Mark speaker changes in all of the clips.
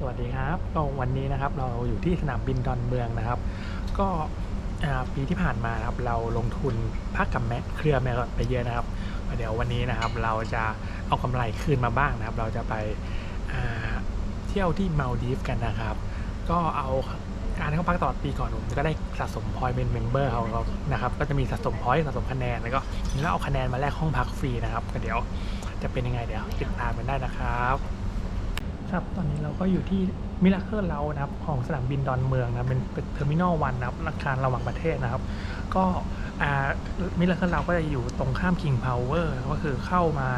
Speaker 1: สวัสดีครับก็วันนี้นะครับเราอยู่ที่สนามบินดอนเมืองนะครับ ก็ปีที่ผ่านมาครับเราลงทุนพักกับแมเครือแมรไปเยอะนะครับ เดี๋ยววันนี้นะครับเราจะเอากำไรคืนมาบ้างนะครับ เราจะไปเที่ยวที่มาลดีฟกันนะครับ ก็เอาการเข้าพักตลอดปีก่อนผมก็ได้สะสมพอยต์เป็นเมมเบอร์เขาเขานะครับ ก็จะมีสะสมพอยต์สะสมคะแนนแล้วก็แล้วเอาคะแนนมาแลกห้องพักฟรีนะครับก็เดี๋ยวจะเป็นยังไงเดี๋ยวติดตามกันได้นะครับ ครับ ตอนนี้เราก็อยู่ที่มิราเคิลเรานะครับ ของสนามบินดอนเมืองนะ เป็นเทอร์มินอลวันนะครับอาคารระหว่างประเทศนะครับ ก็มิราเคิลเราก็จะอยู่ตรงข้าม King Power ก็คือเข้ามา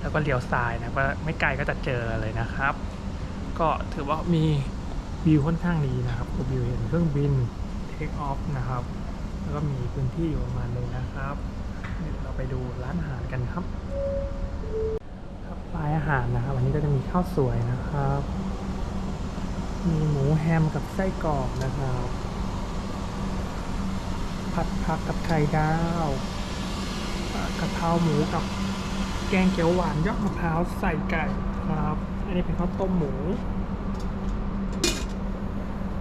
Speaker 1: แล้วก็เลี้ยวซ้ายนะก็ไม่ไกลก็จะเจอเลยนะครับ ก็ถือว่ามีวิวค่อนข้างดีนะครับวิวเห็นเครื่องบินเทคออฟนะครับ แล้วก็มีพื้นที่อยู่ประมาณนึงนะครับเดี๋ยวเราไปดูร้านอาหารกันครับ หารนะครับวันนี้ก็จะมีข้าวสวยนะครับ มีหมูแฮมกับไส้กรอกนะครับ ผัดผักกับไข่ดาวอ่ากะเพราหมูกับแกงเขียวหวานยอดมะพร้าวใส่ไก่ครับ อันนี้เป็นข้าวต้มหมู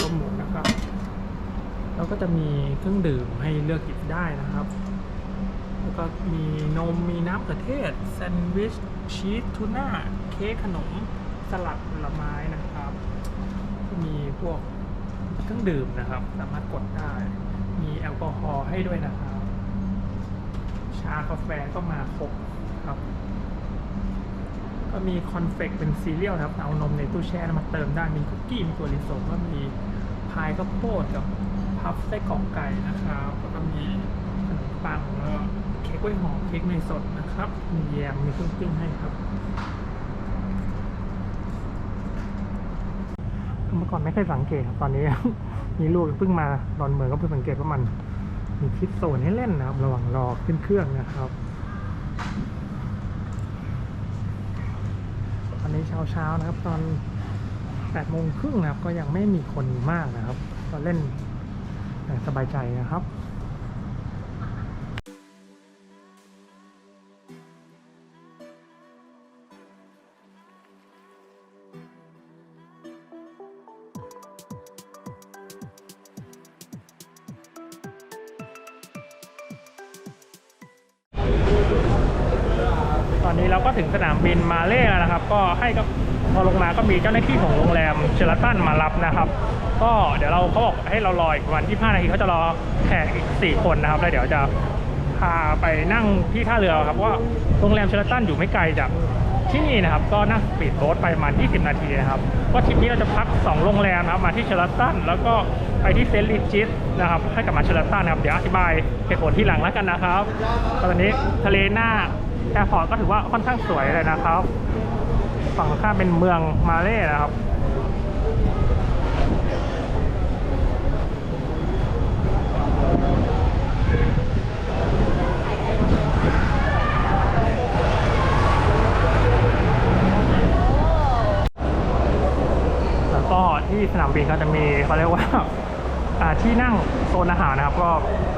Speaker 1: ต้มหมูนะครับ แล้วก็จะมีเครื่องดื่มให้เลือกหยิบได้นะครับ ก็มีนมมีน้ำกระเทศแซนด์วิช ชีสทูน่า เค้กขนม สลัดผลไม้นะครับ มีพวกเครื่องดื่มนะครับ สามารถกดได้ มีแอลกอฮอล์ให้ด้วยนะครับ ชากาแฟก็มาครบครับ ก็มีคอนเฟกเป็นซีเรียลครับ เอานมในตู้แช่มาเติมได้ มีคุกกี้ มีตัวลิสงก็มีพายข้าวโพดกับพัฟไส้กรอกไก่นะครับ แล้วก็มี ปังเค้กกล้วยหอมเค้กเนสดนะครับ มีแยมมีเครื่องปิ้งให้ครับเมื่อก่อนไม่เคยสังเกตครับตอนนี้มีลูกเพิ่งมาดอนเมืองก็เพิ่งสังเกตว่ามัน มีคิดโซนให้เล่นนะครับ ระหว่างรอขึ้นเครื่องนะครับตอนนี้เช้าเช้าๆนะครับ ตอนแปดโมงครึ่งนะครับ ก็ยังไม่มีคนมากนะครับ ก็เล่นสบายใจนะครับ อนนี้เราก็ถึงสนามบินมาเล่แล้วนะครับ ก็ให้ก็พอลงมาก็มีเจ้าหน้าที่ของโรงแรมเชลตันมารับนะครับ ก็เดี๋ยวเราเขาบอกให้เรารออีกประมาณ25นาทีเขาจะรอแขกอีก 4 คนนะครับแล้วเดี๋ยวจะพาไปนั่งที่ท่าเรือครับว่าโรงแรมเชลตันอยู่ไม่ไกลจากที่นี่นะครับก็นั่งปีดโบ๊ทไปประมาณ 20 นาทีนะครับก็ทริปนี้เราจะพัก 2 โรงแรมนะครับมาที่เชลตันแล้วก็ไปที่เซนต์ลิจิสนะครับให้กลับมาเชลตันนะครับเดี๋ยวอธิบายเหตุผลที่หลังแล้วกันนะครับตอนนี้ทะเลหน้า แอร์พอร์ตก็ถือว่าค่อนข้างสวยเลยนะครับ ฝั่งข้ามเป็นเมืองมาเล่นะครับแล้วก็ที่สนามบินก็จะมีเขาเรียกว่าอ่าที่นั่งโซนอาหารนะครับ ก็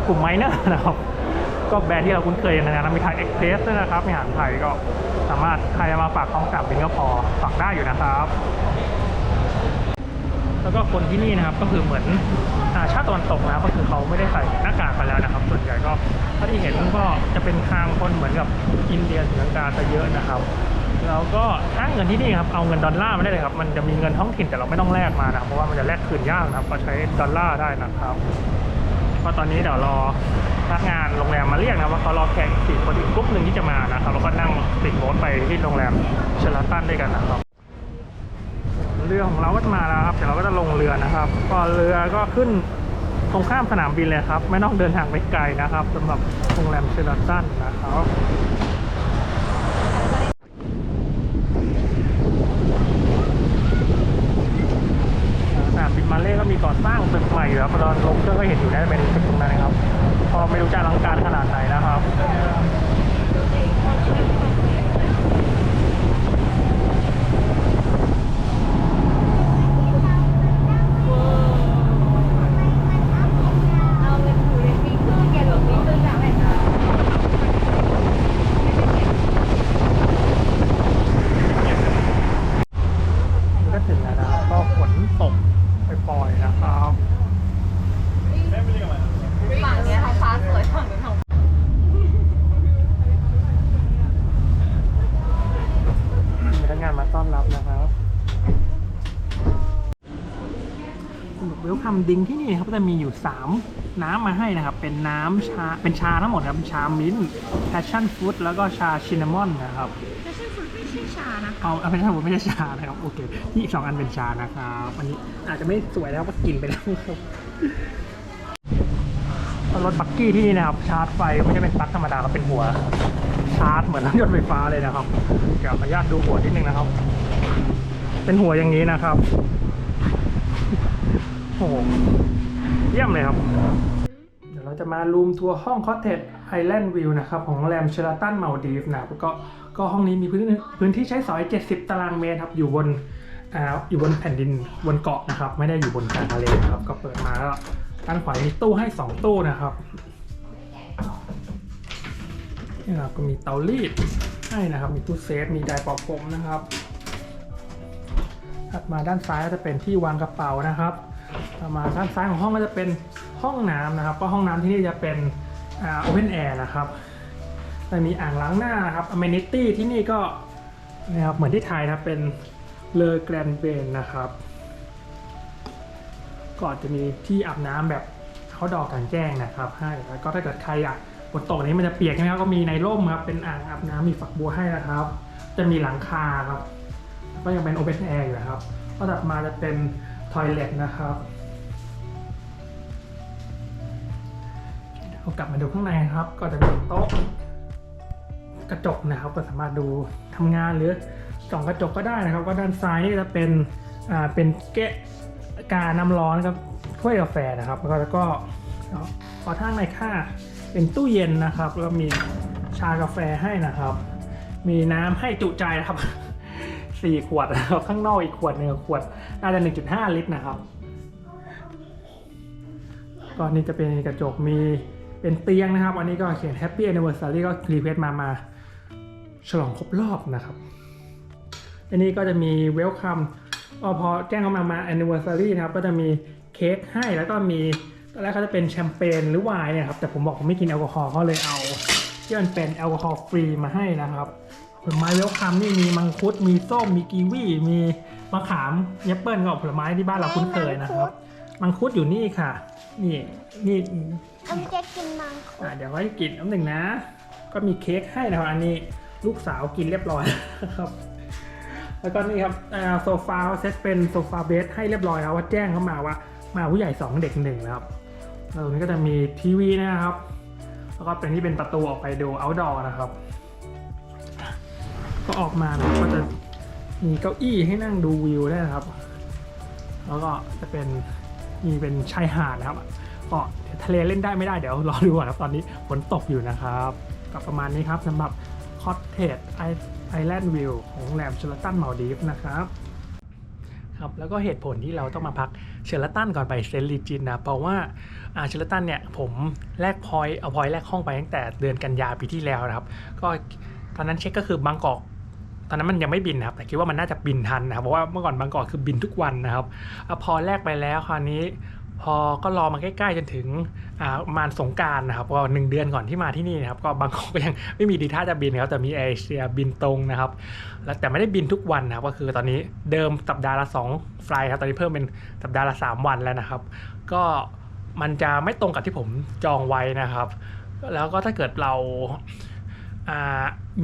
Speaker 1: กลุ่มไมเนอร์นะครับ ก็แบรนด์ที่เราคุ้นเคยนะครับมีไทยเอ็กเพรสด้วยนะครับมีอาหารไทยก็สามารถใครจะมาฝากท้องสนามบินก็พอฝากได้อยู่นะครับ แล้วก็คนที่นี่นะครับก็คือเหมือนอาชาติตะวันตกนะก็คือเขาไม่ได้ใส่หน้ากากกันแล้วนะครับ ส่วนใหญ่ก็เท่าที่เห็นก็จะเป็นทางคนเหมือนกับอินเดียศรีลังกาซะเยอะนะครับแล้วก็ถ้าเงินที่นี่ครับเอาเงินดอลลาร์มาได้เลยครับมันจะมีเงินท้องถิ่นแต่เราไม่ต้องแลกมานะเพราะว่ามันจะแลกคืนยากนะครับก็ใช้ดอลลาร์ได้นะครับก็ตอนนี้เดี๋ยวรอ พนักงานโรงแรมมาเรียกนะว่าเขารอแขกอีกสี่คนอีกกลุ่มหนึ่งที่จะมานะครับแล้วก็นั่งติดรถไปที่โรงแรมเชลตันด้วยกันนะครับเรือของเราก็จะมาแล้วครับเดี๋ยวเราก็จะลงเรือนะครับก็เรือก็ขึ้นตรงข้ามสนามบินเลยครับ ไม่ต้องเดินทางไปไกลนะครับสำหรับโรงแรมเชลตันนะครับ สนามบินมาเล่ก็มีก่อสร้างตึกใหม่อยู่ครับตอนลงเครื่องก็เห็นอยู่น่าจะเป็นตึกตรงนั้นนะครับ พอไม่รู้จะอลังการขนาดไหนนะครับ ก็ถึงแล้วนะครับก็ ตกไปปล่อยๆนะครับ
Speaker 2: ฝั่งเนี้ยท้องฟ้าสวยฝั่งนู้นท้อง
Speaker 1: มีพนักงานมาต้อนรับนะครับเวลคัมดิงที่นี่นะครับก็ จะมีอยู่ 3 น้ำมาให้นะครับ เป็นน้ำชา เป็นชาทั้งหมดครับ ชามิ้นท์แพชชั่นฟรุตแล้วก็ชาชินนามอนนะครับ
Speaker 2: ไม่ใช่ฟุตไม่ใช่ชานะ
Speaker 1: เอาเอาเป็นชาผมไม่ใช่ชานะครับ โอเค ที่อีกสองอันเป็นชานะครับ อันนี้อาจจะไม่สวยแล้วเพราะกินไปแล้วครับรถบักกี้ที่นี่นะครับ ชาร์จไฟไม่ใช่เป็นปลั๊กธรรมดาครับเป็นหัว ชาร์จเหมือนรถยนต์ไฟฟ้าเลยนะครับเดี๋ยวขออนุญาตดูหัวนิดนึงนะครับ เป็นหัวอย่างนี้นะครับ โอ้โห เยี่ยมเลยครับ เดี๋ยวเราจะมารูมทัวร์ห้องคอตเทจไอแลนด์วิวนะครับของโรงแรมเชลตันมาลดีฟนะครับก็ก็ห้องนี้มีพื้นพื้นที่ใช้สอย 70 ตารางเมตรครับอยู่บนอ่าอยู่บนแผ่นดินบนเกาะนะครับ ไม่ได้อยู่บนกลางทะเลนะครับ ก็เปิดมาแล้วด้านขวามีตู้ให้ 2 ตู้นะครับนี่ครับก็มีเตารีดให้นะครับ มีตู้เซฟ มีไดร์เปอผมนะครับ ถัดมาด้านซ้ายก็จะเป็นที่วางกระเป๋านะครับ ต่อมาด้านซ้ายของห้องก็จะเป็นห้องน้ำนะครับก็ห้องน้ำที่นี่จะเป็นโอเพนแอร์นะครับจะมีอ่างล้างหน้านะครับอเมนิตี้ที่นี่ก็นะครับเหมือนที่ไทยนะครับเป็นเลอแกรนเบนนะครับก็จะมีที่อาบน้ำแบบเขาดอกกลางแจ้งนะครับ ให้แล้วก็ถ้าเกิดใครอยากฝนตกนี้มันจะเปียกใช่ไหมครับก็มีในร่มครับเป็นอ่างอาบน้ำมีฝักบัวให้นะครับ จะมีหลังคาครับ ก็ยังเป็นโอเ n นแอร์อยู่นะครับก็ถัดมาจะเป็น ทอยเลทนะครับเรากลับมาดูข้างในครับ ก็จะมีโต๊ะกระจกนะครับ ก็สามารถดูทำงานหรือส่องกระจกก็ได้นะครับ ก็ด้านซ้ายนี่จะเป็นอ่าเป็นแกะกาน้ำร้อนกับถ้วยกาแฟนะครับ แล้วก็แล้วก็พอทางในค่าเป็นตู้เย็นนะครับ แล้วมีชากาแฟให้นะครับ มีน้ำให้จุใจนะครับสี่ขวดนะครับข้างนอกอีกขวดหนึ่งขวด น่าจะ 1.5 ลิตรนะครับ ก็นี่จะเป็นกระจกมีเป็นเตียงนะครับ อันนี้ก็เขียน Happy Anniversary ก็รีเควสมามาฉลองครบรอบนะครับ อันนี้ก็จะมี Welcome ก็พอแจ้งเข้ามามา Anniversary นะครับ ก็จะมีเค้กให้แล้วก็มีตอนแรกเขาจะเป็นแชมเปญหรือไวน์เนี่ยครับ แต่ผมบอกผมไม่กินแอลกอฮอล์เขาเลยเอาที่มันเป็นแอลกอฮอล์ฟรีมาให้นะครับผลไม้เวลคัมนี่มีมังคุดมีส้มมีกีวีมี มะขามแอปเปิลก็ผลไม้ที่บ้านเราคุ้นเคยนะครับ มังคุดอยู่นี่ค่ะ นี่นี่
Speaker 2: อันจะกินมังคุ
Speaker 1: อะ
Speaker 2: ด
Speaker 1: เดี๋ยวไว้กินน้ำหนึ่งนะ ก็มีเค้กให้นะครับอันนี้ลูกสาวกินเรียบร้อยครับ แล้วก็นี่ครับอ่าโซฟาเซตเป็นโซฟาเบสให้เรียบร้อยแล้วว่าแจ้งเข้ามาว่า มาผู้ใหญ่ 2 เด็กหนึ่งนะครับแล้วตรงนี้ก็จะมีทีวีนะครับ แล้วก็เป็นที่เป็นประตูออกไปดู outdoor นะครับ ก็ออกมานะครับก็จะ มีเก้าอี้ให้นั่งดูวิวได้นะครับ แล้วก็จะเป็นมีเป็นชายหาดนะครับก็ทะเลเล่นได้ไม่ได้เดี๋ยวรอดูก่อนครับตอนนี้ฝนตกอยู่นะครับก็ประมาณนี้ครับสำหรับคอ t เทจไอแลนด์วิวของโรงแรมเชลตันมาลดีฟนะครับครับแล้วก็เหตุผลที่เราต้องมาพักเชลตันก่อนไปเซนต์ลีจินนะเพราะว่าอาเชลตันเนี่ยผมแลกพอยต์เอาพอยต์แลกห้องไปตั้งแต่เดือนกันยาปีที่แล้วนะครับ ก็ตอนนั้นเช็คก็คือบางกอก ตอนนั้นมันยังไม่บินนะครับแต่คิดว่ามันน่าจะบินทันนะครับเพราะว่าเมื่อก่อนบางกอกคือบินทุกวันนะครับอพอแลกไปแล้วคราวนี้ พอก็รอมาใกล้ๆจนถึงอ่าระมาสงการนะครับก็หนึ่งเดือนก่อนที่มาที่นี่นะครับก็บางกอกก็ยังไม่มีดีท่าจะบินนะครับแต่มีแอร์เอเชียบินตรงนะครับ แล้วแต่ไม่ได้บินทุกวันนะครับก็คือตอนนี้เดิมสัปดาห์ละ2ไฟล์ครับตอนนี้เพิ่มเป็นสัปดาห์ละ 3 วันแล้วนะครับ ก็มันจะไม่ตรงกับที่ผมจองไว้นะครับ แล้วก็ถ้าเกิดเรา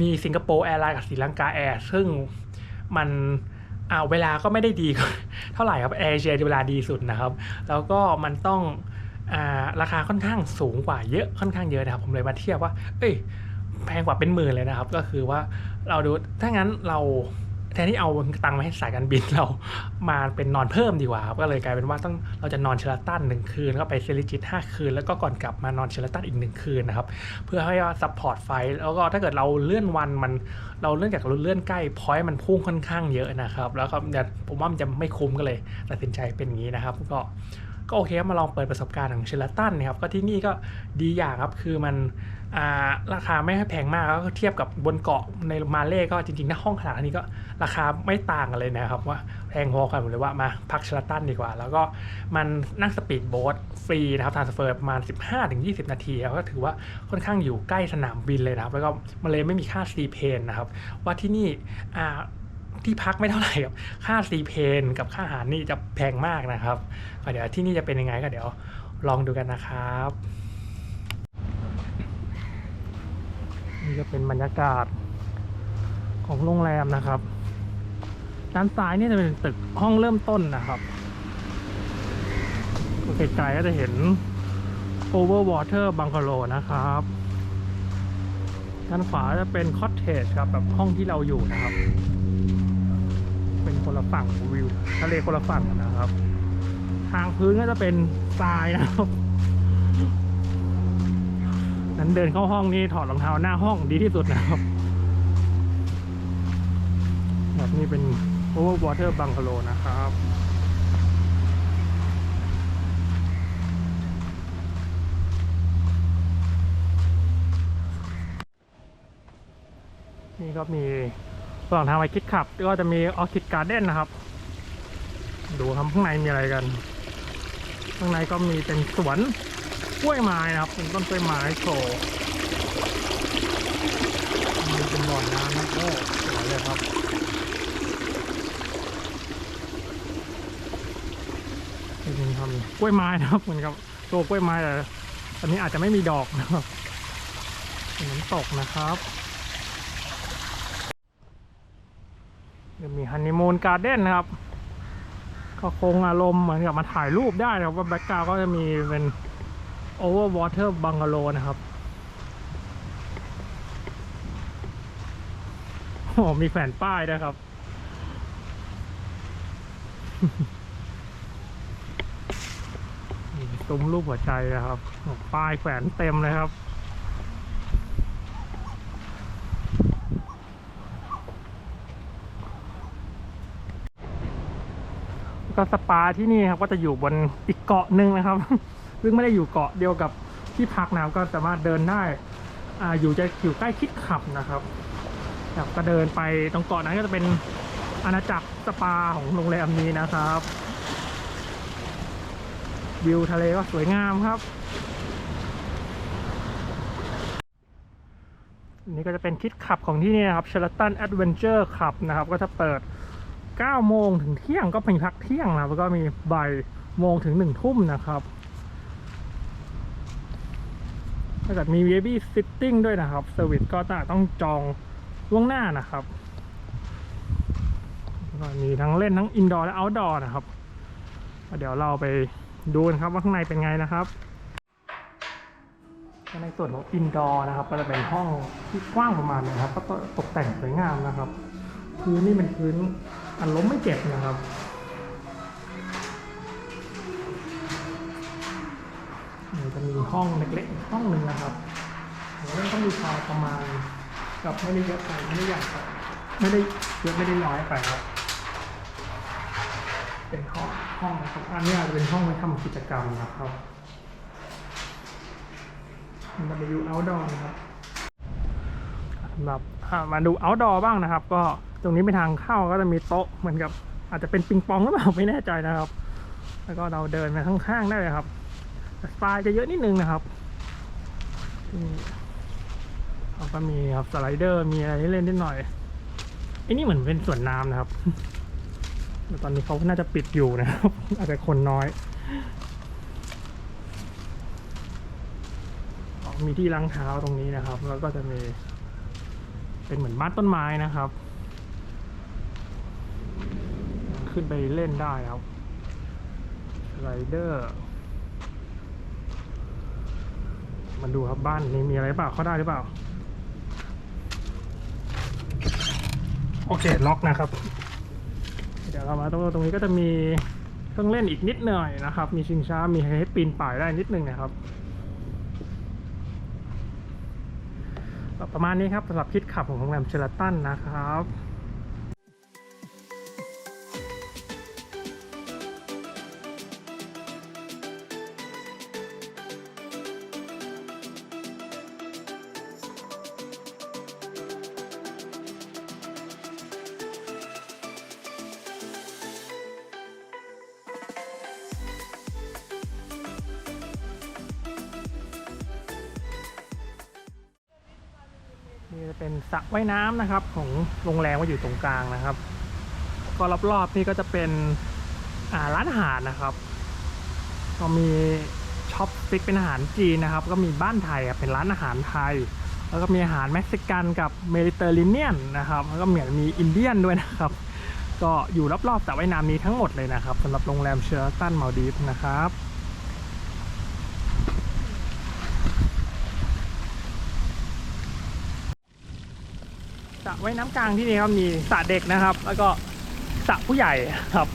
Speaker 1: มีสิงคโปร์แอร์ไลน์กับศรีลังกาแอร์ซึ่งมันเวลาก็ไม่ได้ดี เท่าไหร่ครับแอร์เอเชียเวลาดีสุดนะครับ แล้วก็มันต้องอาราคาค่อนข้างสูงกว่าเยอะค่อนข้างเยอะนะครับ ผมเลยมาเทียบว่า เอ้ย แพงกว่าเป็นหมื่นเลยนะครับ ก็คือว่าเราดูถ้างั้นเรา แทนที่เอาตังค์มาให้สายการบินเรามาเป็นนอนเพิ่มดีกว่าก็เลยกลายเป็นว่าต้องเราจะนอนเชลตันหนึ่งคืนก็ไปเซริจิตห้าคืน แล้วก็ก่อนกลับมานอนเชลตันอีกหนึ่งคืนนะครับเพื่อให้ว่าซัพพอร์ตไฟแล้วก็ถ้าเกิดเราเลื่อนวันมันเราเลื่อนจากเราเลื่อนใกล้พอยต์มันพุ่งค่อนข้างเยอะนะครับ แล้วก็เนี่ยผมว่ามันจะไม่คุ้มก็เลยตัดสินใจเป็นอย่างนี้นะครับก็ ก็โอเคครับมาลองเปิดประสบการณ์ของเชลตันนะครับก็ที่นี่ก็ดีอย่างครับคือมันาราคาไม่แพงมากแล้วก็เทียบกับบนเกาะในมาเล่ก็จริงๆถ้าห้องขนาดนี้ก็ราคาไม่ต่างกันเลยนะครับว่าแพงพอกันหมเลยว่ามาพักเชลตันดีกว่า แล้วก็มันนั่งสปีดโบ๊ทฟรีนะครับทานสเฟอร์ประมาณ 15-20 นาทีก็ถือว่าค่อนข้างอยู่ใกล้สนามบินเลยนะครับ แล้วก็มาเลยไม่มีค่าซีเพนนะครับว่าที่นี่อ่า ที่พักไม่เท่าไหร่ครับค่าซีเพนกับค่าอาหารนี่จะแพงมากนะครับก็เดี๋ยวที่นี่จะเป็นยังไงก็เดี๋ยวลองดูกันนะครับ นี่ก็เป็นบรรยากาศของโรงแรมนะครับ ด้านซ้ายนี่จะเป็นตึกห้องเริ่มต้นนะครับไกลๆก็จะเห็น Overwater Bungalow นะครับ ด้านขวาจะเป็นคอ t เทจครับแบบห้องที่เราอยู่นะครับ เป็นคนละฝั่งวิวทะเลคนละฝั่งนะครับ ทางพื้นก็จะเป็นทรายนะครับ นั้นเดินเข้าห้องนี่ถอดรองเท้าหน้าห้องดีที่สุดนะครับแบบนี้เป็น Overwater Bungalow นะครับนี่ก็มี ระหว่างทางไปคิดขับ ก็จะมีออคิดการ์เด้นนะครับ ดูครับข้างในมีอะไรกัน ข้างในก็มีเป็นสวนกล้วยไม้นะครับ เป็นต้นกล้วยไม้โชว์มีเป็นบ่อน้ำนะโอ้สวยเลยครับนี่ทำกล้วยไม้นะครับเหมือนกับตัวกล้วยไม้แต่อันนี้อาจจะไม่มีดอกนะครับเป็นน้ำตกนะครับ จะมีฮันนีมูนการ์เด้นนะครับ ก็คงอารมณ์เหมือนกับมาถ่ายรูปได้นะครับว่าแบ็กกราวก็จะมีเป็น Overwater Bungalow นะครับโอ้โหมีแผ่นป้ายด้วยครับนี่ซุ้มรูปหัวใจนะครับ ป้ายแขวนเต็มเลยครับ ก็สปาที่นี่ครับก็จะอยู่บนอีกเกาะหนึ่งนะครับ ซึ่งไม่ได้อยู่เกาะเดียวกับที่พักนะครับก็สามารถเดินได้อ่าอยู่จะอยู่ใกล้คิดขับนะครับครับก็เดินไปตรงเกาะนั้นก็จะเป็นอาณาจักรสปาของโรงแรมนี้นะครับวิวทะเลก็สวยงามครับนนี้ก็จะเป็นคิดขับของที่นี่นะครับ Sheraton Adventure Club นะครับ ก็จะเปิด 9โมงถึงเที่ยงก็เป็นพักเที่ยงนะครับแล้วก็มีบ่ายโมงถึง1ทุ่มนะครับถ้าเกิดมี VIP Sitting ด้วยนะครับเซอร์วิสก็ต้องจองล่วงหน้านะครับก็มีทั้งเล่นทั้งอินดอร์และเอาท์ดอร์นะครับ เดี๋ยวเราไปดูกันครับว่าข้างในเป็นไงนะครับ ในส่วนของอินดอร์นะครับ ก็จะเป็นห้องที่กว้างประมาณนึงครับ ก็ตกแต่งสวยงามนะครับ พื้นนี่เป็นพื้น อันล้มไม่เจ็บนะครับ จะมีห้องเล็กๆห้องหนึ่งนะครับเรื่องต้องมีพอประมาณกับไม่ได้เยอะไปไม่ได้ใหญ่ไปไม่ได้เยอะไม่ได้น้อยไปครับ เป็นห้องห้องนะครับอันนี้อาจจะเป็นห้องไว้ทำกิจกรรมนะครับมันจะไปอยู่ outdoor นะครับสำหรับมาดู outdoor บ้างนะครับ ก็ ตรงนี้เป็นทางเข้าก็จะมีโต๊ะเหมือนกับ อาจจะเป็นปิงปองหรือเปล่าไม่แน่ใจนะครับ แล้วก็เราเดินไปข้างๆได้เลยครับแต่สไตล์จะเยอะนิดนึงนะครับเขาก็มีครับสไลเดอร์มีอะไรให้เล่นนิดหน่อยไอ้นี่เหมือนเป็นสวนน้ำนะครับแต่ตอนนี้เขาน่าจะปิดอยู่นะครับ อาจจะคนน้อยมีที่ล้างเท้าตรงนี้นะครับ แล้วก็จะมีเป็นเหมือนบ้านต้นไม้นะครับ ขึ้นไปเล่นได้ครับไรเดอร์มันดูครับบ้านนี้มีอะไรเปล่าเข้าได้หรือเปล่า โอเคล็อกนะครับ เดี๋ยวเรามาตรงตรงนี้ก็จะมีเครื่องเล่นอีกนิดหน่อยนะครับ มีชิงช้ามีให้ปีนป่ายได้นิดนึงนะครับ ประมาณนี้ครับสำหรับคิดขับของโรงแรมเชลตันนะครับ นี่จะเป็นสระว่ายน้ำนะครับ ของโรงแรมว่าอยู่ตรงกลางนะครับ ก็รอบๆนี่ก็จะเป็นอ่าร้านอาหารนะครับก็มีช็อปฟิกเป็นอาหารจีนนะครับ ก็มีบ้านไทยเป็นร้านอาหารไทย แล้วก็มีอาหารเม็กซิกันกับเมดิเตอร์เรเนียนนะครับแล้วก็เหมือนมีอินเดียนด้วยนะครับ ก็อยู่รอบๆสระว่ายน้ำนี้ทั้งหมดเลยนะครับสำหรับโรงแรมเชอร์ตันมาลดีฟนะครับ สระว่ายน้ำกลางที่นี่ครับมีสระเด็กนะครับ แล้วก็สระผู้ใหญ่ครับ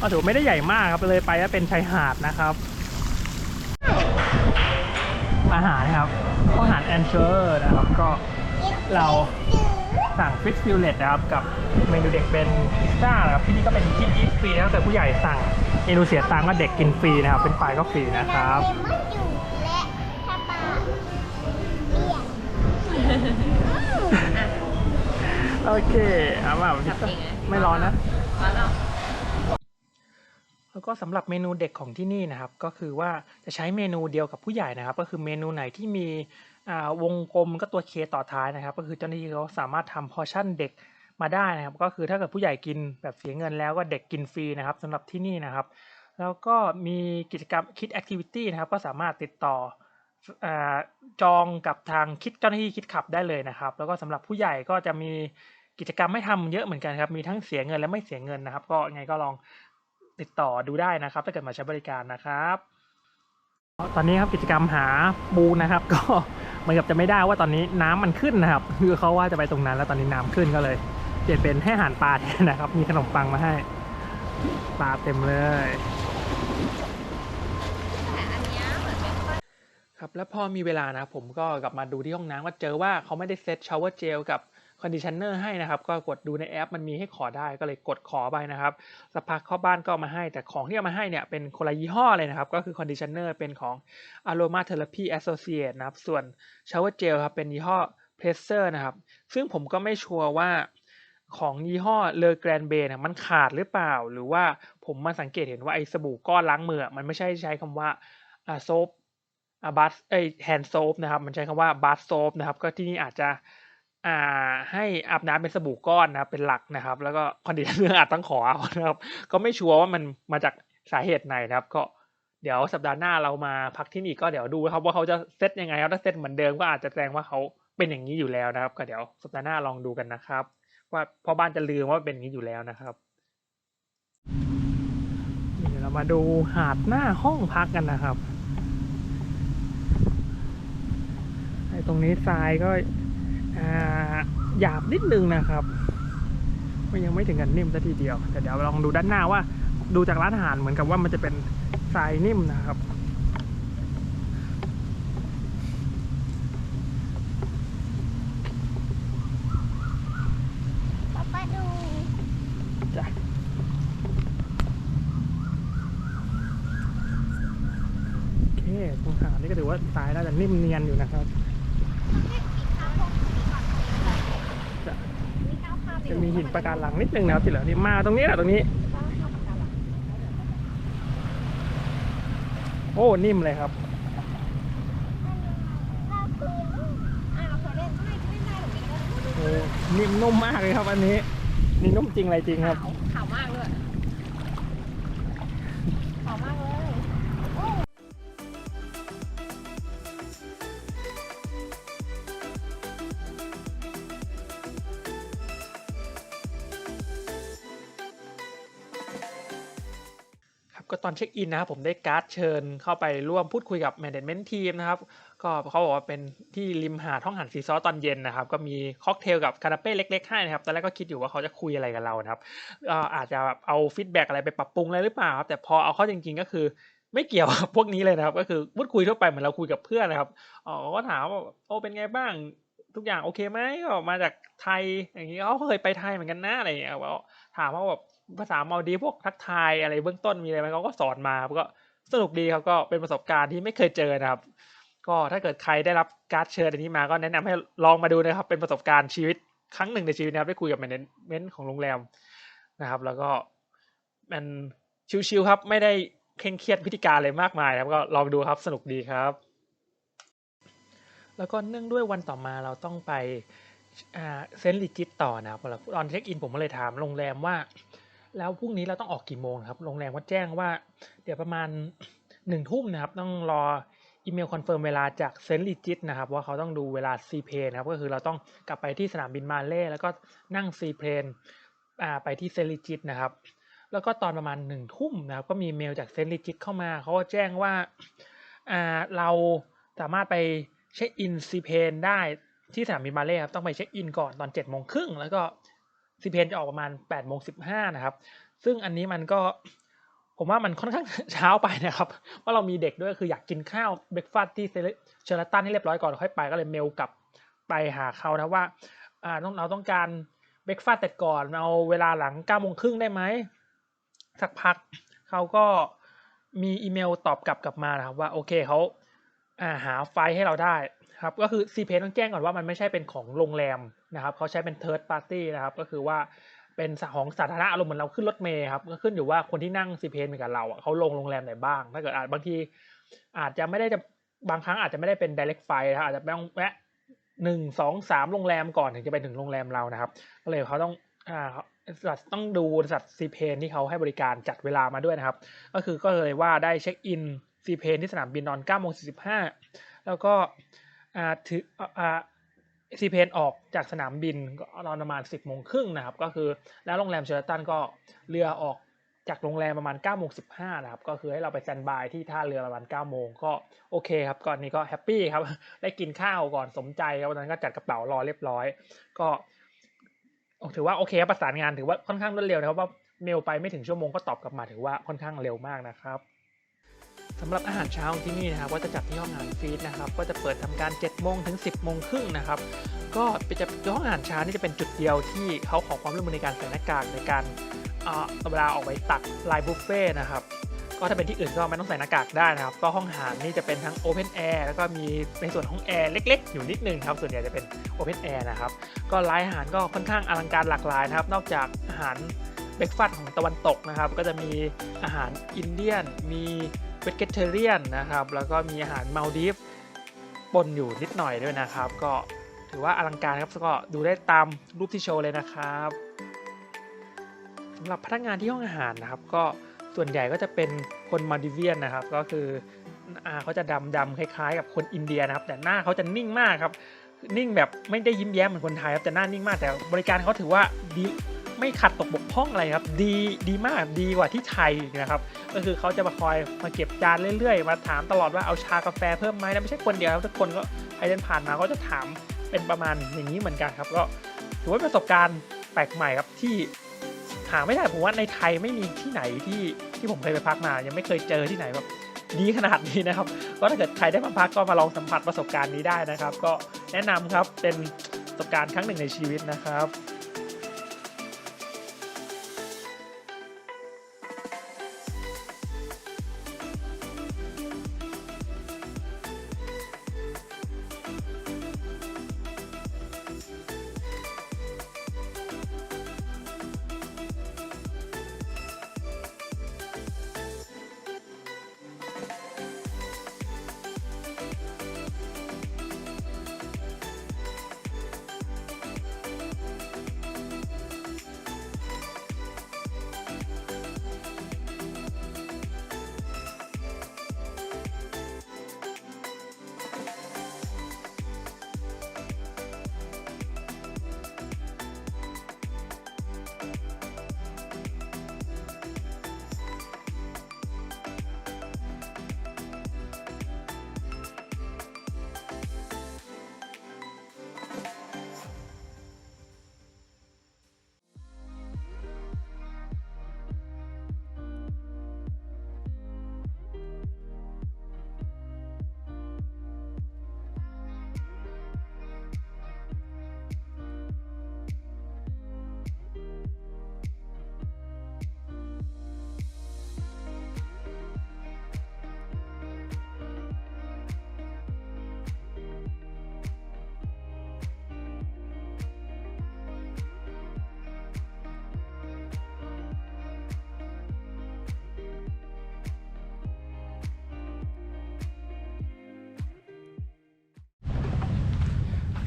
Speaker 1: ก็ถือไม่ได้ใหญ่มากครับเลยไปก็เป็นชายหาดนะครับ อาหารนะครับอาหารแอนเชอร์นะครับก็เราสั่งฟิชฟิลเลตนะครับกับเมนูเด็กเป็นพิซซ่านะครับที่นี่ก็เป็นคิดอีทฟรีนะครับแต่ผู้ใหญ่สั่งเมนูเสียตังค์ก็เด็กกินฟรีนะครับ เป็นไฟก็ฟรีนะครับ
Speaker 2: อะ
Speaker 1: โอเคเอามาพิซซ่าไม่ร้อนนะแล้วก็สำหรับเมนูเด็กของที่นี่นะครับ ก็คือว่าจะใช้เมนูเดียวกับผู้ใหญ่นะครับ ก็คือเมนูไหนที่มีอ่าวงกลมก็ตัวเคต่อท้ายนะครับ ก็คือเจ้าหน้าที่เขาสามารถทำพอร์ชั่นเด็กมาได้นะครับ ก็คือถ้าเกิดผู้ใหญ่กินแบบเสียเงินแล้วก็เด็กกินฟรีนะครับสำหรับที่นี่นะครับ แล้วก็มีกิจกรรมคิดแอคทิวิตี้นะครับ ก็สามารถติดต่ออาจองกับทางคิดเจ้าหน้าที่คิดขับได้เลยนะครับ แล้วก็สำหรับผู้ใหญ่ก็จะมี กิจกรรมให้ทำเยอะเหมือนกันครับ มีทั้งเสียเงินและไม่เสียเงินนะครับ ก็ยังไงก็ลองติดต่อดูได้นะครับ ถ้าเกิดมาใช้บริการนะครับตอนนี้ครับกิจกรรมหาปูนะครับ ก็เหมือนกับจะไม่ได้ว่าตอนนี้น้ำมันขึ้นนะครับคือเขาว่าจะไปตรงนั้นแล้วตอนนี้น้ำขึ้นก็เลย เปลี่ยนเป็นให้อาหารปลาแทนนะครับ มีขนมปังมาให้ปลาเต็มเลย
Speaker 2: แต่อันเนี้ยเหมือนไม่ค่อย
Speaker 1: ครับแล้วพอมีเวลานะผมก็กลับมาดูที่ห้องน้ำก็เจอว่าเขาไม่ได้เซตชาวเวอร์เจลกับ คอนดิชเนอร์ให้นะครับ ก็กดดูในแอป มันมีให้ขอได้ก็เลยกดขอไปนะครับสักพักเข้าบ้านก็ามาให้ แต่ของที่เอามาให้เนี่ยเป็นคนละยี่ห้อเลยนะครับ ก็คือคอนดิชเนอร์เป็นของ Aroma Therapy Associate นะครับ ส่วนชาวเวอร์เจลครับเป็นยี่ห้อ p r e s s e r นะครับ ซึ่งผมก็ไม่ชัวร์ว่าของยี่ห้อเลอแกรนเบนะมันขาดหรือเปล่า หรือว่าผมมาสังเกตเห็นว่าไอ้สบู่ก้อนล้างมือ มันไม่ใช่ใช้คำว่าอ่าโซฟอ่าบัสเอ้ยแฮนด์โซฟนะครับ มันใช้คำว่าบัสโซฟนะครับ ก็ที่นี่อาจจะ อ่า ให้อาบน้ำเป็นสบู่ก้อนนะครับ เป็นหลักนะครับ แล้วก็คอนดิชเนอร์อาจต้องขอเอานะครับ ก็ไม่ชัวร์ว่ามันมาจากสาเหตุไหนนะครับ ก็เดี๋ยวสัปดาห์หน้าเรามาพักที่นี่ก็เดี๋ยวดูครับว่าเขาจะเซตยังไงครับถ้าเซตเหมือนเดิมก็อาจจะแสดงว่าเขาเป็นอย่างนี้อยู่แล้วนะครับ ก็เดี๋ยวสัปดาห์หน้าลองดูกันนะครับ ว่าพ่อบ้านจะลืมว่าเป็นอย่างนี้อยู่แล้วนะครับเดี๋ยวเรามาดูหาดหน้าห้องพักกันนะครับไอ้ตรงนี้ทรายก็ หยาบนิดนึงนะครับก็ยังไม่ถึงกับนิ่มซะทีเดียวแต่เดี๋ยวลองดูด้านหน้าว่า ดูจากร้านอาหารเหมือนกับว่ามันจะเป็นทรายนิ่มนะครับ
Speaker 2: ป๊าป๊าดู
Speaker 1: จ้ะโอเคตรงหาดนี่ก็ถือว่าทรายน่าจะนิ่มเนียนอยู่นะครับ จะ จะมี หินประการหลังนิดนึงนะครับที่เหลือนี่มาตรงนี้แหละตรงนี้ โอ้นิ่มเลยครับ โอ้นิ่มนุ่มมากเลยครับอันนี้ นี่นุ่มจริงอะไรจริงครับ อนเช็คอินนะครับผมได้การ์ดเชิญเข้าไปร่วมพูดคุยกับแม n จเมน t ทีมนะครับก็เขาบอกว่าเป็นที่ริมหาดห้องหันซีซอตอนเย็นนะครับ ก็มีค็อกเทลกับคาราเป้เล็กๆให้นะครับตอนแรกก็คิดอยู่ว่าเขาจะคุยอะไรกับเรานะครับก็อาจจะแบบเอาฟีดแบ็กอะไรไปปรับปรุงอะไรหรือเปล่าครับแต่พอเอาเข้าจริง ๆ ก็คือไม่เกี่ยวกับพวกนี้เลยนะครับ ก็คือพูดคุยทั่วไปเหมือนเราคุยกับเพื่อนนะครับอ๋อก็ถามว่าโอ้เป็นไงบ้างทุกอย่างโอเคไหมก็มาจากไทยอย่างนี้เขาเคยไปไทยเหมือนกันนะอะไรอย่างเงี้ยว่าถามว่าแบบ ภาษามาดีพวกทักทายอะไรเบื้องต้นมีอะไรไหมเขาก็สอนมาก็สนุกดีครับก็เป็นประสบการณ์ที่ไม่เคยเจอนะครับ ก็ถ้าเกิดใครได้รับการ์ดเชิญอันนี้มาก็แนะนำให้ลองมาดูนะครับ เป็นประสบการณ์ชีวิตครั้งหนึ่งในชีวิตนะครับได้คุยกับแมเนจเมนต์ของโรงแรมนะครับ แล้วก็มันชิวๆครับ ไม่ได้เคร่งเครียดพิธีการอะไรมากมายครับก็ลองดูครับสนุกดีครับ แล้วก็เนื่องด้วยวันต่อมาเราต้องไปเซนต์ลิจิตต่อนะครับตอนเช็คอินผมก็เลยถามโรงแรมว่า แล้วพรุ่งนี้เราต้องออกกี่โมงครับ โรงแรมก็แจ้งว่า เดี๋ยวประมาณหนึ่งทุ่มนะครับ ต้องรออีเมลคอนเฟิร์มเวลาจากเซนต์ลิจิตนะครับ ว่าเขาต้องดูเวลาซีเพนนะครับ ก็คือเราต้องกลับไปที่สนามบินมาเล่แล้วก็นั่งซีเพนไปที่เซนต์ลิจิตนะครับ แล้วก็ตอนประมาณหนึ่งทุ่มนะครับ ก็มีเมลจากเซนต์ลิจิตเข้ามา เขาก็แจ้งว่าอ่าเราสามารถไปเช็คอินซีเพนได้ที่สนามบินมาเล่ครับ ต้องไปเช็คอินก่อนตอน7จ็ดโมงครึ่งแล้วก็ ซีเพนจะออกประมาณ8ปดโมงสินะครับ ซึ่งอันนี้มันก็ผมว่ามันค่อนข้างเช้าไปนะครับ ว่าเรามีเด็กด้วยคืออยากกินข้าวเบรกฟาสต์ที่เชอร์ตันให้เรียบร้อยก่อนค่อยไปก็เลยเมลกลับไปหาเขานะว่าอ่าต้องเราต้องการเบรกฟาสต์แต่ก่อนเอาเวลาหลังเก้าโมงครึ่งได้ไหมสักพักเขาก็มีอีเมลตอบกลับกลับมานะครับว่าโอเคเขาอ่าหาไฟให้เราได้ครับก็คือซีเพนต้องแจ้งก่อนว่ามันไม่ใช่เป็นของโรงแรม นะครับเขาใช้เป็น third party นะครับก็คือว่าเป็นของสาธารณะอารมณ์เหมือนเราขึ้นรถเมล์ครับก็ขึ้นอยู่ว่าคนที่นั่งซีเพนเหมือนกับเราอะเขาลงโรงแรมไหนบ้าง ถ้าเกิดอาจบางทีอาจจะไม่ได้จะบางครั้งอาจจะไม่ได้เป็น direct flight นะครับอาจจะต้องแวะหนึ่งสองสามโรงแรมก่อนถึงจะไปถึงโรงแรมเรานะครับ ก็เลยเขาต้องอ่าสัต้องดูบริษัทซีเพนที่เขาให้บริการจัดเวลามาด้วยนะครับ ก็คือก็เลยว่าได้เช็คอินซีเพนที่สนามบินตอน9โมง45แล้วก็อ่าถืออ่า ซีเพนออกจากสนามบินก็ตอนประมาณ 10โมงครึ่งนะครับ ก็คือแล้วโรงแรมเชอร์ตันก็เรือออกจากโรงแรมประมาณ9โมง15นะครับ ก็คือให้เราไปแตนบายที่ท่าเรือประมาณ9โมงก็โอเคครับก่อนนี้ก็แฮปปี้ครับ ได้กินข้าวก่อนสมใจครับวันนั้นก็จัดกระเป๋ารอเรียบร้อย ก็ถือว่าโอเคครับประสานงานถือว่าค่อนข้างรวดเร็วนะครับว่าเมลไปไม่ถึงชั่วโมงก็ตอบกลับมาถือว่าค่อนข้างเร็วมากนะครับ สำหรับอาหารเช้าที่นี่นะครับก็จะจัดที่ห้องอาหารฟีดนะครับก็จะเปิดทำการ7โมงถึง 10โมงครึ่งนะครับก็เป็นจะห้องอาหารเช้านี่จะเป็นจุดเดียวที่เขาขอความร่วมมือในการใส่หน้ากากในการเอ่อเวลาออกไปตักไลน์บุฟเฟ่นะครับก็ถ้าเป็นที่อื่นก็ไม่ต้องใส่หน้ากากได้นะครับ ก็ห้องอาหารนี่จะเป็นทั้ง Open Air แล้วก็มีในส่วนของแอร์เล็ก ๆ อยู่นิดนึงครับ ส่วนใหญ่จะเป็น Open Air นะครับ ก็ร้านอาหารก็ค่อนข้างอลังการหลากหลายนะครับ นอกจากอาหารเบรกฟาสต์ของตะวันตกนะครับ ก็จะมีอาหารอินเดียน มี เวจเทเรียนนะครับ แล้วก็มีอาหารมาลดีฟปนอยู่นิดหน่อยด้วยนะครับ ก็ถือว่าอลังการครับก็ดูได้ตามรูปที่โชว์เลยนะครับสำหรับพนักงานที่ห้องอาหารนะครับ ก็ส่วนใหญ่ก็จะเป็นคนมาดิเวียนนะครับ ก็คืออาเขาจะดำดำคล้ายๆ กับคนอินเดียนะครับ แต่หน้าเขาจะนิ่งมากครับ นิ่งแบบไม่ได้ยิ้มแย้มเหมือนคนไทยครับแต่หน้านิ่งมากแต่บริการเขาถือว่าดี ไม่ขัดตกบกพร่องอะไรครับ ดีดีมากดีกว่าที่ไทยนะครับ ก็คือเขาจะมาคอยมาเก็บจานเรื่อยๆ มาถามตลอดว่าเอาชากาแฟเพิ่มไหมนะไม่ใช่คนเดียวครับทุกคนก็ใครเดินผ่านมาก็จะถามเป็นประมาณอย่างนี้เหมือนกันครับ ก็ถือว่าประสบการณ์แปลกใหม่ครับที่หาไม่ได้ผมว่าในไทยไม่มีที่ไหนที่ที่ผมเคยไปพักมา ยังไม่เคยเจอที่ไหนแบบดีขนาดนี้นะครับ ก็ถ้าเกิดใครได้มาพักก็มาลองสัมผัสประสบการณ์นี้ได้นะครับ ก็แนะนำครับเป็นประสบการณ์ครั้งหนึ่งในชีวิตนะครับ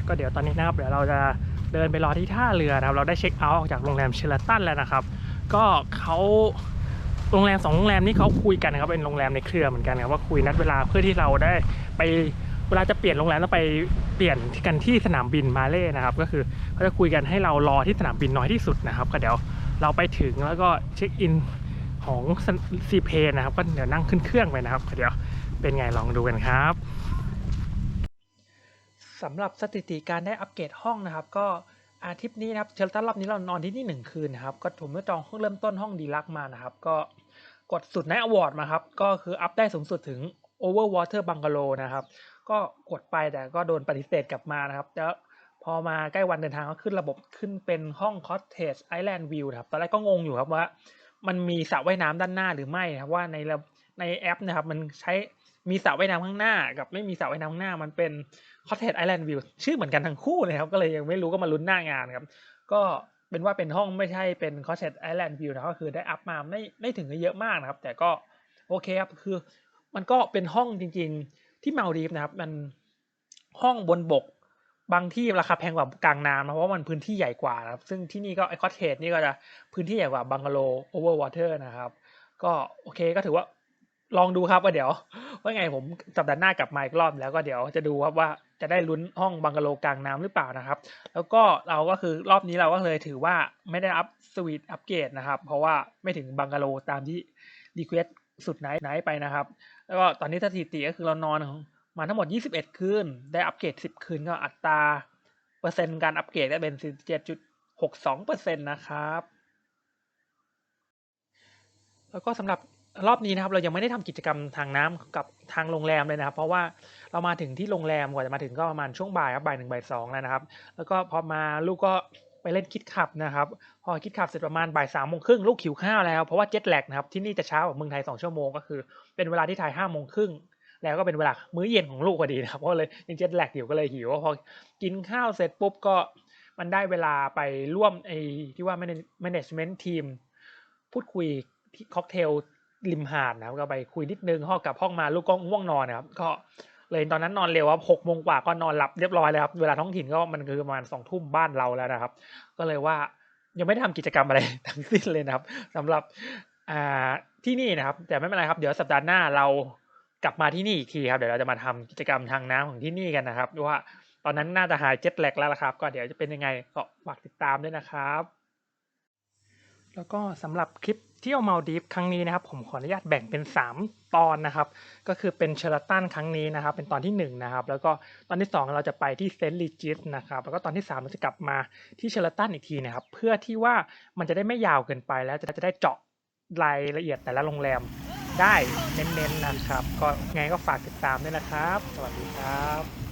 Speaker 1: ก็เดี๋ยวตอนนี้นะครับเดี๋ยวเราจะเดินไปรอที่ท่าเรือนะครับ เราได้เช็คเอาท์ออกจากโรงแรมเชลตันแล้วนะครับ ก็เขาโรงแรมสองโรงแรมนี้เขาคุยกันนะครับเป็นโรงแรมในเครือเหมือนกันครับว่าคุยนัดเวลาเพื่อที่เราได้ไปเวลาจะเปลี่ยนโรงแรมต้องไปเปลี่ยนกันที่สนามบินมาเล่นะครับ ก็คือเขาจะคุยกันให้เรารอที่สนามบินน้อยที่สุดนะครับ ก็เดี๋ยวเราไปถึงแล้วก็เช็คอินของซีเพนะครับ ก็เดี๋ยวนั่งขึ้นเครื่องไปนะครับเดี๋ยวเป็นไงลองดูกันครับ สำหรับสถิติการได้อัปเกรดห้องนะครับ ก็อาทิตย์นี้นะครับเชลตันรอบนี้เรานอนที่นี่หนึ่งคืนนะครับก็ผมก็จองห้องเริ่มต้นห้องดีลักมานะครับ ก็กดสุดในอวอร์ดมาครับ ก็คืออัพได้สูงสุดถึง Overwater Bungalow นะครับ ก็กดไปแต่ก็โดนปฏิเสธกลับมานะครับแล้วพอมาใกล้วันเดินทางก็ขึ้นระบบขึ้นเป็นห้อง Cottage Island View นะครับ ตอนแรกก็งงอยู่ครับว่า มันมีสระว่ายน้ำด้านหน้าหรือไม่นะครับว่าในระในแอปนะครับ มันใช้มีสระว่ายน้ำข้างหน้า กับไม่มีสระว่ายน้ำข้างหน้ามันเป็น Cottage Island View ชื่อเหมือนกันทั้งคู่เลยครับ ก็เลยยังไม่รู้ก็มาลุ้นหน้างานครับ ก็เป็นว่าเป็นห้องไม่ใช่เป็น Cottage Island View นะก็คือได้อัพมาไม่ไม่ถึงกับเยอะมากนะครับ แต่ก็โอเคครับคือมันก็เป็นห้องจริง ๆ ที่มาลดีฟนะครับ มันห้องบนบกบางที่ราคาแพงกว่ากลางน้ำนะเพราะว่ามันพื้นที่ใหญ่กว่านะครับ ซึ่งที่นี่ก็ไอคอเทจนี่ก็จะพื้นที่ใหญ่กว่าบังกะโลโอเวอร์วอเตอร์นะครับ ก็โอเคก็ถือว่า ลองดูครับว่าเดี๋ยว ว่าไงผมสัปดาห์หน้ากลับมาอีกรอบแล้วก็เดี๋ยวจะดูครับว่าจะได้ลุ้นห้องบังกะโลกลางน้ำหรือเปล่านะครับ แล้วก็เราก็คือรอบนี้เราก็เลยถือว่าไม่ได้อัพสวีทอัปเกรดนะครับ เพราะว่าไม่ถึงบังกะโลตามที่รีเควสสุดไหนไหนไปนะครับ แล้วก็ตอนนี้สถิติก็คือเรานอนมาทั้งหมด 21 คืน ได้อัปเกรด 10 คืนก็อัตราเปอร์เซ็นต์การอัปเกรดได้เป็น 17.62%นะครับ แล้วก็สำหรับ รอบนี้นะครับเรายังไม่ได้ทำกิจกรรมทางน้ำกับทางโรงแรมเลยนะครับ เพราะว่าเรามาถึงที่โรงแรมกว่าจะมาถึงก็ประมาณช่วงบ่ายครับบ่ายหนึ่งบ่ายสองแล้วนะครับ แล้วก็พอมาลูกก็ไปเล่นคิดขับนะครับ พอคิดขับเสร็จประมาณบ่ายสามโมงครึ่งลูกหิวข้าวแล้วเพราะว่าเจ็ตแลกนะครับที่นี่จะเช้ากว่าเมืองไทยสองชั่วโมงก็คือเป็นเวลาที่ไทยห้าโมงครึ่งแล้วก็เป็นเวลามื้อเย็นของลูกพอดีนะครับก็เลยยังเจ็ตแลกอยู่ก็เลยหิวพอกินข้าวเสร็จปุ๊บก็มันได้เวลาไปร่วมไอ้ที่ว่า management team พูดคุยที่ค็อกเทล ริมหาดนะครับก็ไปคุยนิดนึงห้องกลับห้องมาลูกก็ง่วงนอนนะครับก็เลยตอนนั้นนอนเร็วครับหกโมงกว่าก็นอนหลับเรียบร้อยแล้วครับ เวลาท้องถิ่นก็มันคือประมาณสองทุ่มบ้านเราแล้วนะครับ ก็เลยว่ายังไม่ได้ทำกิจกรรมอะไรทั้งสิ้นเลยนะครับสำหรับอ่าที่นี่นะครับ แต่ไม่เป็นไรครับ เดี๋ยวสัปดาห์หน้าเรากลับมาที่นี่อีกทีครับ เดี๋ยวเราจะมาทำกิจกรรมทางน้ำของที่นี่กันนะครับว่าตอนนั้นน่าจะหายเจ็ตแลกแล้วละครับ ก็เดี๋ยวจะเป็นยังไงก็ฝากติดตามด้วยนะครับ แล้วก็สำหรับคลิปเที่ยวมาดีฟครั้งนี้นะครับ ผมขออนุญาตแบ่งเป็น 3 ตอนนะครับ ก็คือเป็นเชลตันครั้งนี้นะครับ เป็นตอนที่1นะครับแล้วก็ตอนที่ 2 เราจะไปที่เซนต์ลีจิสนะครับแล้วก็ตอนที่ 3 เราจะกลับมาที่เชลตันอีกทีนะครับ เพื่อที่ว่ามันจะได้ไม่ยาวเกินไปแล้วจะจะได้เจาะรายละเอียดแต่ละโรงแรมได้เน้นๆนะครับ ก็ไงก็ฝากติดตามด้วยนะครับ สวัสดีครับ